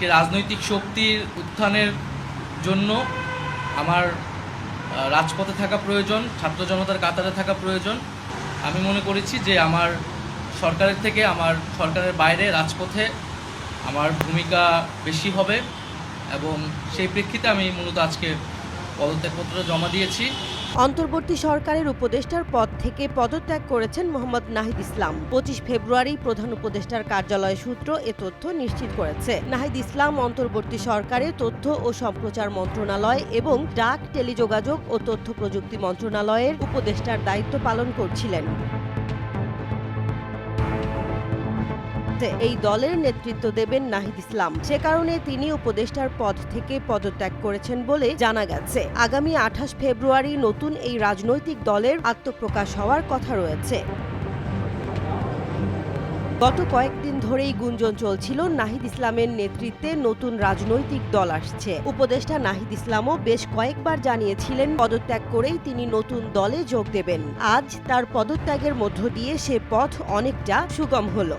একটি রাজনৈতিক শক্তির উত্থানের জন্য আমার রাজপথে থাকা প্রয়োজন, ছাত্র জনতার কাতারে থাকা প্রয়োজন। আমি মনে করেছি যে আমার সরকারের থেকে, আমার সরকারের বাইরে রাজপথে আমার ভূমিকা বেশি হবে এবং সেই প্রেক্ষিতে আমি মূলত আজকে পদত্যাগপত্র জমা দিয়েছি। অন্তর্বর্তী সরকারের উপদেষ্টার পদ থেকে পদত্যাগ করেছেন মোহাম্মদ নাহিদ ইসলাম। পঁচিশ ফেব্রুয়ারি প্রধান উপদেষ্টার কার্যালয় সূত্র এ তথ্য নিশ্চিত করেছে। নাহিদ ইসলাম অন্তর্বর্তী সরকারে তথ্য ও সম্প্রচার মন্ত্রণালয় এবং ডাক, টেলিযোগাযোগ ও তথ্য প্রযুক্তি মন্ত্রণালয়ের উপদেষ্টার দায়িত্ব পালন করছিলেন। এই দলের নেতৃত্ব দেবেন নাহিদ ইসলাম। সে কারণে তিনি উপদেষ্টার পদ থেকে পদত্যাগ করেছেন বলে জানা গেছে। আগামী আঠাশ ফেব্রুয়ারি নতুন এই রাজনৈতিক দলের আত্মপ্রকাশ হওয়ার কথা রয়েছে। গত কয়েকদিন ধরেই গুঞ্জন চলছিল নাহিদ ইসলামের নেতৃত্বে নতুন রাজনৈতিক দল আসছে। উপদেষ্টা নাহিদ ইসলামও বেশ কয়েকবার জানিয়েছিলেন পদত্যাগ করেই তিনি নতুন দলে যোগ দেবেন। আজ তার পদত্যাগের মধ্য দিয়ে সে পথ অনেকটা সুগম হলো।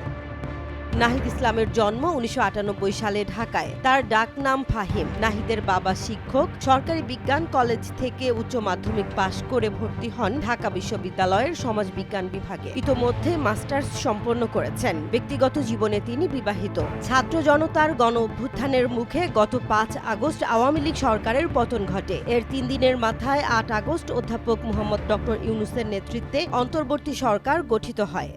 নাহিদ ইসলামের জন্ম উনিশশো আটানব্বই সালে ঢাকায়। তার ডাক নাম ফাহিম। নাহিদের বাবা শিক্ষক। সরকারি বিজ্ঞান কলেজ থেকে উচ্চ মাধ্যমিক পাশ করে ভর্তি হন ঢাকা বিশ্ববিদ্যালয়ের সমাজবিজ্ঞান বিভাগে। ইতোমধ্যে মাস্টার্স সম্পন্ন করেছেন। ব্যক্তিগত জীবনে তিনি বিবাহিত। ছাত্র জনতার গণ অভ্যুত্থানের মুখে গত পাঁচ আগস্ট আওয়ামী লীগ সরকারের পতন ঘটে। এর তিন দিনের মাথায় আট আগস্ট অধ্যাপক মোহাম্মদ ডক্টর ইউনুসের নেতৃত্বে অন্তর্বর্তী সরকার গঠিত হয়।